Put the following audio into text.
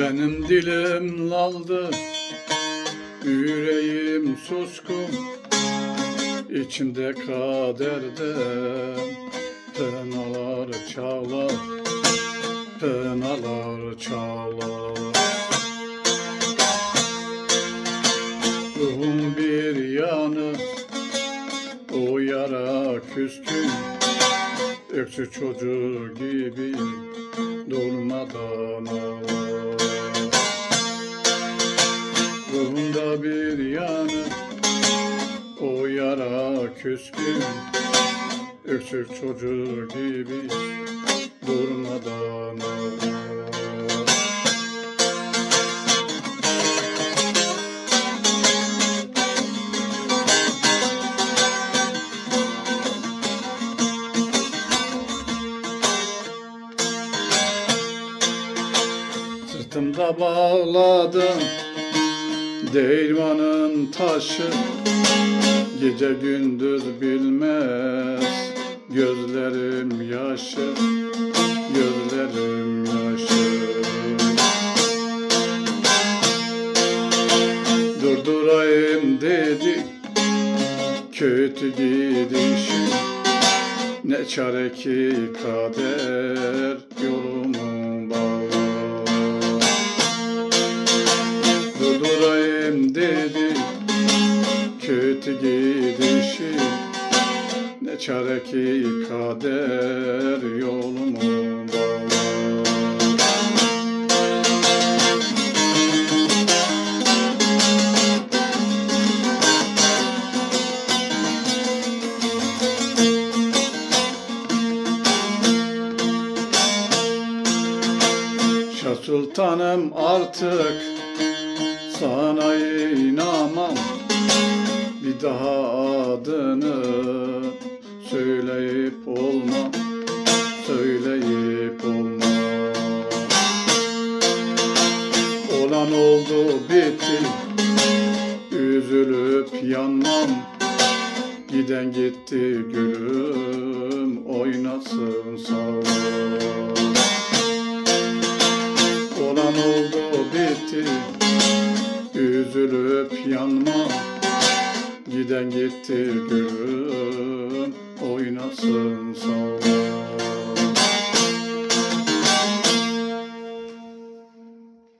Benim dilim laldı, yüreğim suskun İçimde kaderden penalar çağlar Penalar çağlar Ruhum bir yanı O yara küskün Öksüz çocuğu gibi Durmadan ağlar yara küskün Öksüz çocuğu gibi Durmadan Sırtımda bağladım Değirmanın taşı Gece gündüz bilmez. Gözlerim yaşı Gözlerim yaşı. Durdurayım dedi Kötü gidişim Ne çare ki kader Yolumu dedi. Kötü gidişi Ne çare ki kader yolumu Sultanım artık sana inanmam Bir daha adını söyleyip olmam Söyleyip olmam Olan oldu bitti. Üzülüp yanmam. Giden gitti gülüm Oynasın sağ Üzülüp yanma. Giden gitti gülüm Oynasın sağ